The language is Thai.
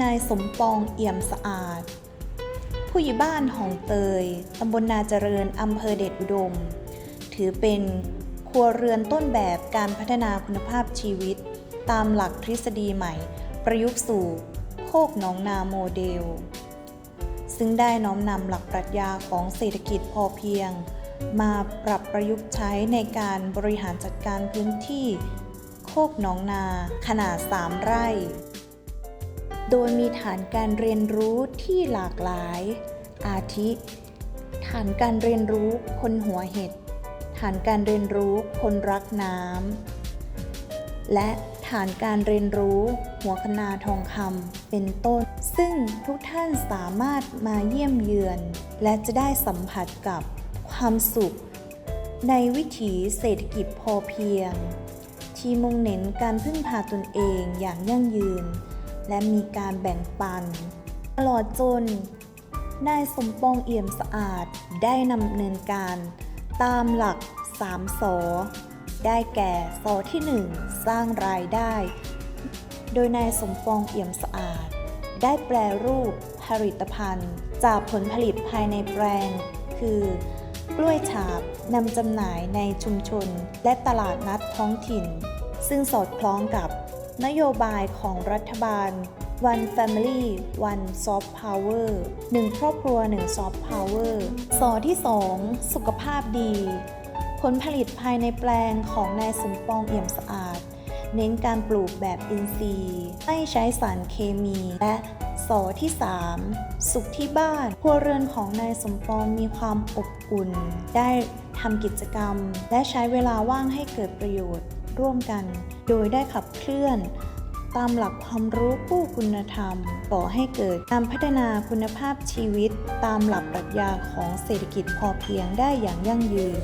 นายสมปองเอี่ยมสะอาด ผู้ใหญ่บ้านหองเตย ตำบลนาเจริญ อำเภอเดชอุดม ถือเป็นครัวเรือนต้นแบบการพัฒนาคุณภาพชีวิต ตามหลักทฤษฎีใหม่ ประยุกต์สู่โคกหนองนาโมเดล ซึ่งได้น้อมนำหลักปรัชญาของเศรษฐกิจพอเพียง มาปรับประยุกต์ใช้ในการบริหารจัดการพื้นที่ โคกหนองนาขนาด 3 ไร่ โดยมีฐานการเรียนรู้ที่หลากหลาย อาทิ ฐานการเรียนรู้คนหัวเห็ด ฐานการเรียนรู้คนรักน้ำ และฐานการเรียนรู้หัวคนาทองคำเป็นต้น ซึ่งทุกท่านสามารถมาเยี่ยมเยือน และจะได้สัมผัสกับความสุข ในวิถีเศรษฐกิจพอเพียง ที่มุ่งเน้นการพึ่งพาตนเองอย่างยั่งยืน และมีการแบ่งปัน ตลอดจนนายสมปองเอี่ยมสะอาดได้นำเนินการตามหลัก3สอได้แก่สอที่ 1 สร้างรายได้ โดยนายสมปองเอี่ยมสะอาด ได้แปลรูปผลิตภัณฑ์ จากผลผลิตภายในแปลง คือกล้วยฉาบนำจำหน่ายในชุมชน และตลาดนัดท้องถิ่น ซึ่งสอดคล้องกับ นโยบายของรัฐบาล One Family One Soft Power 1 ครอบครัว 1 Soft Power สอที่ 2 สุขภาพดี ผลผลิตภายในแปลงของนายสมปองเอี่ยมสะอาด เน้นการปลูกแบบอินทรีย์ ไม่ใช้สารเคมี และสอที่ 3 สุขที่บ้านครัวเรือนของนายสมปองมีความอบอุ่น ได้ทำกิจกรรม และใช้เวลาว่างให้เกิดประโยชน์ ร่วมกัน โดยได้ขับเคลื่อน ตามหลักความรู้ผู้คุณธรรมก่อให้เกิดการพัฒนาคุณภาพชีวิต ตามหลักปรัชญาของเศรษฐกิจพอเพียงได้อย่างยั่งยืน